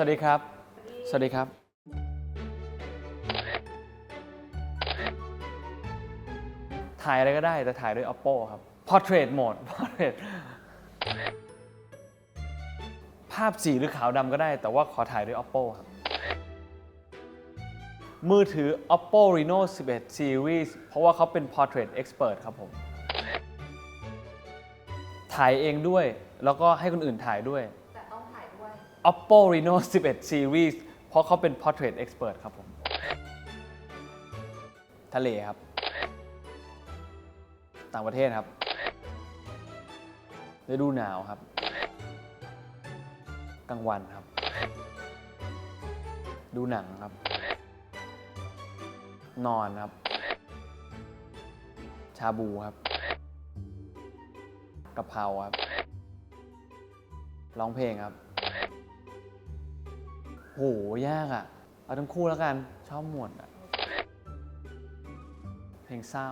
วัสดีครับ สวัสดีครับ ถ่ายอะไรก็ได้ แต่ถ่ายด้วย oppo ครับ portrait mode portrait ภาพสีหรือขาวดำก็ได้ แต่ว่าขอถ่ายด้วย oppo ครับ มือถือ oppo reno 11 series เพราะว่าเขาเป็น portrait expert ครับผม ถ่ายเองด้วย แล้วก็ให้คนอื่นถ่ายด้วย oppo reno 11 series เพราะเขาเป็น portrait expert ครับผม ทะเลครับ ต่างประเทศครับฤดูหนาวครับ กลางวันครับ ดูหนังครับ นอนครับ ชาบูครับกะเพราครับ ร้องเพลงครับ โหยากอะ่ะ เอาทั้งคู่แล้วกัน ชอบหมวดอะเพลงเศร้า